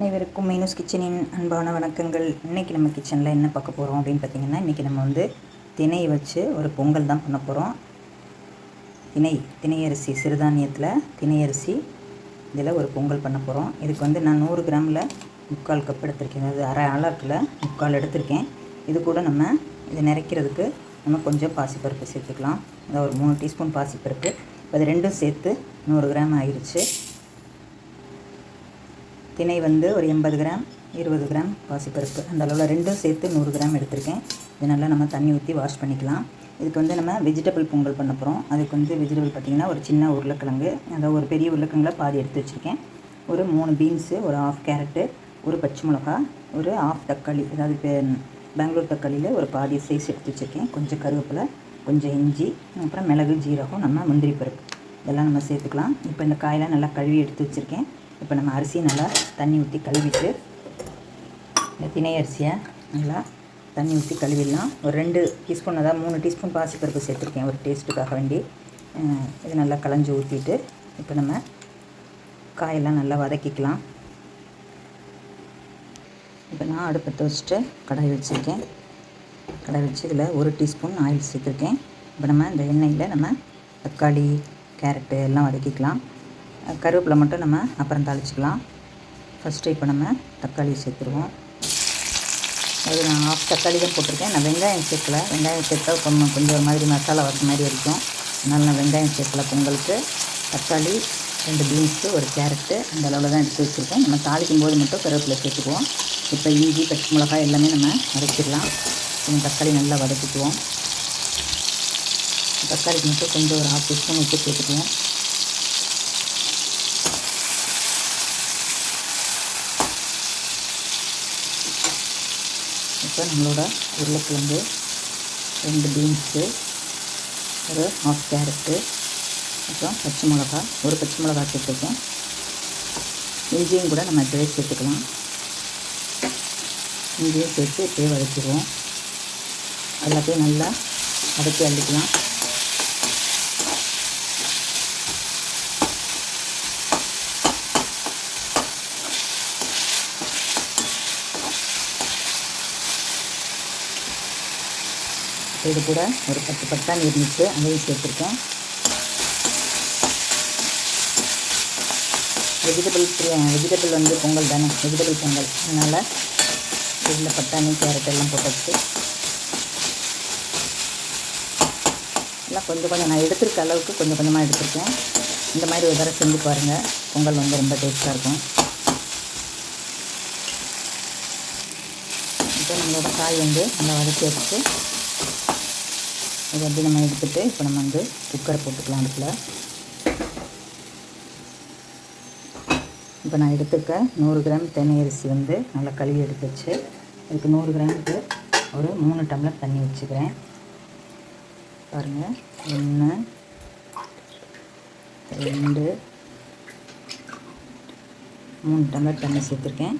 அனைவருக்கும் மீனூஸ் கிச்சனின் அன்பான வணக்கங்கள். இன்றைக்கி நம்ம கிச்சனில் என்ன பார்க்க போகிறோம் அப்படின்னு பார்த்தீங்கன்னா இன்றைக்கி நம்ம வந்து திணை வச்சு ஒரு பொங்கல் தான் பண்ண போகிறோம் திணை திணையரிசி சிறுதானியத்தில் திணையரிசி இதில் ஒரு பொங்கல் பண்ண போகிறோம் இதுக்கு வந்து நான் நூறு கிராமில் முக்கால் கப் எடுத்திருக்கேன். அதாவது அரை அளக்கில் முக்கால் எடுத்திருக்கேன். இது கூட நம்ம இதை நிறைக்கிறதுக்கு நம்ம கொஞ்சம் பாசிப்பருப்பு சேர்த்துக்கலாம். அதாவது ஒரு மூணு டீஸ்பூன் பாசிப்பருப்பு. இப்போ அது ரெண்டும் சேர்த்து நூறு கிராம் ஆயிடுச்சு திணை வந்து ஒரு எண்பது கிராம் இருபது கிராம் பாசிப்பருப்பு. அந்த அளவில் ரெண்டும் சேர்த்து நூறு கிராம் எடுத்திருக்கேன். இது நல்லா நம்ம தண்ணி ஊற்றி வாஷ் பண்ணிக்கலாம். இதுக்கு வந்து நம்ம வெஜிடபிள் பொங்கல் பண்ண போகிறோம் அதுக்கு வந்து வெஜிடபிள் பார்த்திங்கன்னா ஒரு சின்ன உருளைக்கிழங்கு. அதாவது ஒரு பெரிய உருளைக்கிழங்குல பாதி எடுத்து வச்சுருக்கேன். ஒரு மூணு பீன்ஸு ஒரு ஆஃப் கேரட்டு ஒரு பச்சை மிளகா ஒரு ஆஃப் தக்காளி அதாவது இப்போ பெங்களூர் தக்காளியில் ஒரு பாதி சைஸ் எடுத்து வச்சுருக்கேன். கொஞ்சம் கருவேப்பிலை கொஞ்சம் இஞ்சி அப்புறம் மிளகு ஜீரகம் நம்ம முந்திரி பருப்பு. இதெல்லாம் நம்ம சேர்த்துக்கலாம். இப்போ இந்த காயெல்லாம் நல்லா கழுவி எடுத்து வச்சுருக்கேன். இப்போ நம்ம அரிசியை நல்லா தண்ணி ஊற்றி கழுவிட்டு இந்த திணை அரிசியை நல்லா தண்ணி ஊற்றி கழுவிடலாம். ஒரு ரெண்டு டீஸ்பூன் அதாவது மூணு டீஸ்பூன் பாசிப்பருப்பு சேர்த்துருக்கேன் ஒரு டேஸ்ட்டுக்காக வேண்டி. இது நல்லா களைஞ்சி ஊற்றிட்டு இப்போ நம்ம காயெல்லாம் நல்லா வதக்கிக்கலாம். இப்போ நான் அடுப்பத்தை வச்சுட்டு கடாய் வச்சுருக்கேன். கடாய் வச்சு இதில் ஒரு டீஸ்பூன் ஆயில் சேர்த்துருக்கேன். இப்போ நம்ம இந்த எண்ணெயில் நம்ம தக்காளி கேரட்டு எல்லாம் வதக்கிக்கலாம். கருவேப்பிலை மட்டும் நம்ம அப்புறம் தாளிச்சிக்கலாம். ஃபஸ்ட்டு இப்போ நம்ம தக்காளி சேர்த்துருவோம். அது நான் ஆஃப் தக்காளி தான் போட்டிருக்கேன். நான் வெங்காயம் சேர்க்கல. வெங்காயம் சேர்த்தா கொஞ்சம் கொஞ்சம் ஒரு மாதிரி மசாலா வர மாதிரி இருக்கும். அதனால் நான் வெங்காயம் சேர்க்கல. பொங்கலுக்கு தக்காளி ரெண்டு பீன்ஸு ஒரு கேரட்டு அந்த அளவில் தான் எடுத்து வச்சுருக்கேன் நம்ம தாளிக்கும் போது மட்டும் கருவேப்பிலை சேர்த்துக்குவோம். இப்போ இஞ்சி பச்சை மிளகாய் எல்லாமே நம்ம வதக்கிடலாம். கொஞ்சம் தக்காளி நல்லா வதக்கிக்குவோம். தக்காளிக்கு மட்டும் கொஞ்சம் ஒரு ஆஃப் டீஸ்பூன் உப்பு சேர்த்துக்குவோம். இப்போ நம்மளோட உருளைக்கிழங்கு ரெண்டு பீன்ஸு ஒரு ஹாஃப் கேரட்டு அப்புறம் பச்சை மிளகா ஒரு பச்சை மிளகா சேர்த்துருக்கேன் இஞ்சியும் கூட நம்ம இப்போவே சேர்த்துக்கலாம். இஞ்சியும் சேர்த்து இப்போயே வதக்கிடுவோம். எல்லாத்தையும் நல்லா வதக்கி அள்ளிக்கலாம். இது கூட ஒரு பத்து பட்டாணி இருந்துச்சு அதையும் சேர்த்துருக்கேன். வெஜிடபிள் வெஜிடபிள் வந்து பொங்கல் தானே? வெஜிடபிள் பொங்கல். அதனால் இதில் பட்டாணி கேரட் எல்லாம் போட்டாச்சு. எல்லாம் கொஞ்சம் கொஞ்சம் நான் எடுத்துருக்க அளவுக்கு கொஞ்சம் கொஞ்சமாக எடுத்துருக்கேன். இந்த மாதிரி ஒரு தடவை செஞ்சு பாருங்கள் பொங்கல் வந்து ரொம்ப டேஸ்ட்டாக இருக்கும். இப்போ நம்மளோட காய் வந்து நல்லா வதக்கி வச்சு இது வந்து நம்ம எடுத்துகிட்டு இப்போ நம்ம வந்து குக்கரை போட்டுக்கலாம் அடுப்பில். இப்போ நான் எடுத்துக்க நூறு கிராம் தென்னை அரிசி வந்து நல்லா கழுவி எடுத்து வச்சு இதுக்கு நூறு கிராமுக்கு ஒரு மூணு டம்ளர் தண்ணி வச்சுக்கிறேன். பாருங்கள் ஒன்று ரெண்டு மூணு டம்ளர் தண்ணி சேர்த்துருக்கேன்.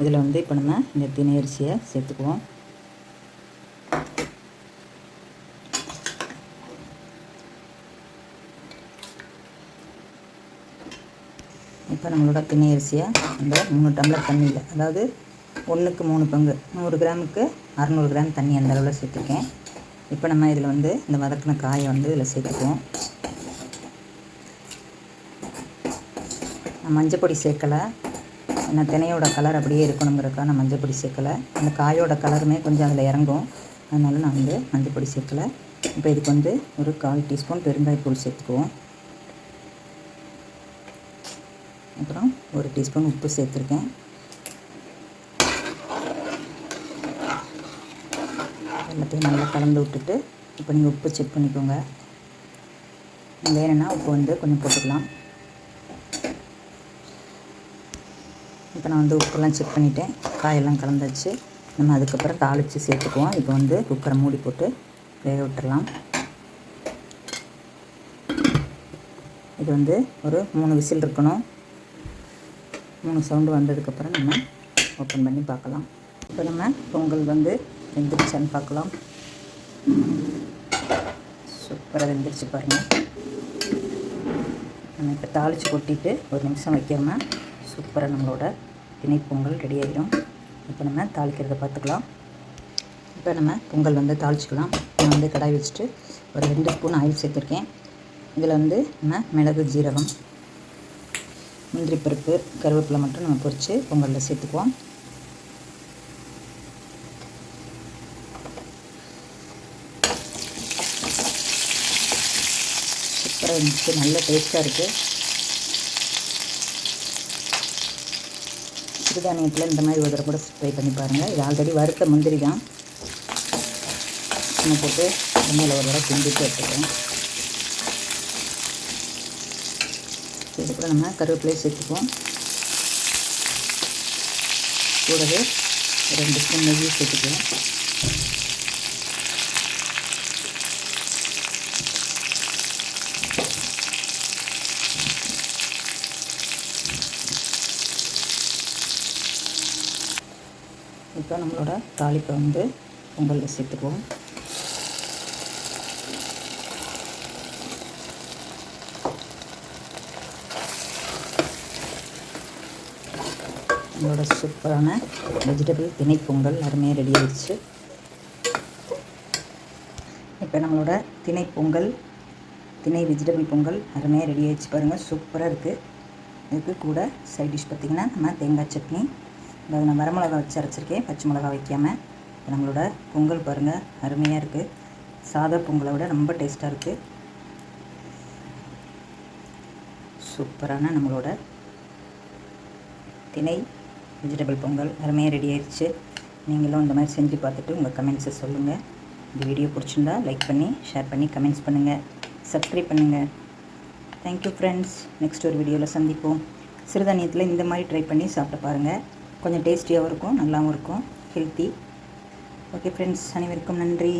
இதில் வந்து இப்போ நம்ம இந்த திணை அரிசியை சேர்த்துக்குவோம். இப்போ நம்மளோட திணை அரிசியை அந்த மூணு டம்ளர் தண்ணியில் அதாவது ஒன்றுக்கு மூணு பங்கு நூறு கிராமுக்கு அறநூறு கிராம் தண்ணி அந்த அளவில் சேர்த்துருக்கேன். இப்போ நம்ம இதில் வந்து இந்த வதக்கின காயை வந்து இதில் சேர்த்துக்குவோம். நான் மஞ்சள் பொடி சேர்க்கலை. ஏன்னா தினையோட கலர் அப்படியே இருக்கணுங்கிறக்கா நான் மஞ்சள் பொடி சேர்க்கலை. அந்த காயோட கலருமே கொஞ்சம் அதில் இறங்கும். அதனால நான் வந்து மஞ்சள் பொடி சேர்க்கலை. இப்போ இதுக்கு வந்து ஒரு கால் டீஸ்பூன் பெருங்காயத்தூள் சேர்த்துக்குவோம். அப்புறம் ஒரு டீஸ்பூன் உப்பு சேர்த்துருக்கேன். எல்லாத்தையும் நல்லா கலந்து விட்டுட்டு இப்போ நீங்கள் உப்பு செக் பண்ணிக்கோங்க. வேணும்னா உப்பு வந்து கொஞ்சம் போட்டுக்கலாம். இப்போ நான் வந்து உப்பெல்லாம் செக் பண்ணிவிட்டேன் காயெல்லாம் கலந்தாச்சு. நம்ம அதுக்கப்புறம் தாளித்து சேர்த்துக்குவோம். இப்போ வந்து குக்கரை மூடி போட்டு வேக விட்டுறலாம். இது வந்து ஒரு மூணு விசில் இருக்கணும். மூணு சவுண்டு வந்ததுக்கப்புறம் நம்ம ஓப்பன் பண்ணி பார்க்கலாம். இப்போ நம்ம பொங்கல் வந்து வெந்துருச்சான்னு பார்க்கலாம். சூப்பராக வெந்துருச்சு பாருங்கள் நம்ம இப்போ தாளித்து கொட்டிட்டு ஒரு நிமிஷம் வைக்காம சூப்பராக நம்மளோட திணை பொங்கல் ரெடி ஆகிடும் இப்போ நம்ம தாளிக்கிறத பார்த்துக்கலாம். இப்போ நம்ம பொங்கல் வந்து தாளிச்சிக்கலாம். நான் வந்து கடாய் வச்சுட்டு ஒரு ரெண்டு ஸ்பூன் ஆயில் சேர்த்துருக்கேன். இதில் வந்து நம்ம மிளகு ஜீரகம் முந்திரி பருப்பு கருவேப்பிலை மட்டும் நம்ம பொரித்து பொங்கலில் சேர்த்துக்குவோம். சூப்பராக இருந்துச்சு நல்ல டேஸ்ட்டாக இருக்குது சிறுதானியத்தில் இந்த மாதிரி ஒரு தடவை கூட ட்ரை பண்ணி பாருங்கள் இது ஆல்ரெடி வறுத்த முந்திரி தான். நம்ம போட்டு எண்ணெயில் ஒரு தடவை கிண்டிட்டு எடுத்துக்கிறேன் இது கூட நம்ம கருவேப்பிலையை சேர்த்துக்குவோம். கூடவே ரெண்டு ஸ்பூன் நெய்யை சேர்த்துக்குவோம். இப்போ நம்மளோட தாளிப்பை வந்து பொங்கலில் சேர்த்துக்குவோம். நம்மளோட சூப்பரான வெஜிடபிள் திணை பொங்கல் அருமையாக ரெடி ஆயிடுச்சு. இப்போ நம்மளோட திணை பொங்கல் திணை வெஜிடபிள் பொங்கல் அருமையாக ரெடி ஆயிடுச்சு பாருங்கள் சூப்பராக இருக்குது இதுக்கு கூட சைட் டிஷ் பார்த்திங்கன்னா நம்ம தேங்காய் சட்னி அதாவது நான் வரமிளகா வச்சு அரைச்சிருக்கேன் பச்சை மிளகா வைக்காமல் இப்போ நம்மளோட பொங்கல் பாருங்கள் அருமையாக இருக்குது சாதா பொங்கலை விட ரொம்ப டேஸ்ட்டாக இருக்குது சூப்பரான நம்மளோட திணை வெஜிடபிள் பொங்கல் அருமையாக ரெடி ஆயிடுச்சு. நீங்களும் இந்த மாதிரி செஞ்சு பார்த்துட்டு உங்கள் கமெண்ட்ஸை சொல்லுங்கள் இந்த வீடியோ பிடிச்சிருந்தா லைக் பண்ணி ஷேர் பண்ணி கமெண்ட்ஸ் பண்ணுங்கள் சப்ஸ்கிரைப் பண்ணுங்கள் தேங்க்யூ ஃப்ரெண்ட்ஸ் நெக்ஸ்ட் ஒரு வீடியோவில் சந்திப்போம். சிறுதானியத்தில் இந்த மாதிரி ட்ரை பண்ணி சாப்பிட்டு பாருங்கள் கொஞ்சம் டேஸ்டியாகவும் இருக்கும் நல்லாவும் இருக்கும். ஹெல்த்தி ஓகே ஃப்ரெண்ட்ஸ் அனைவருக்கும் நன்றி.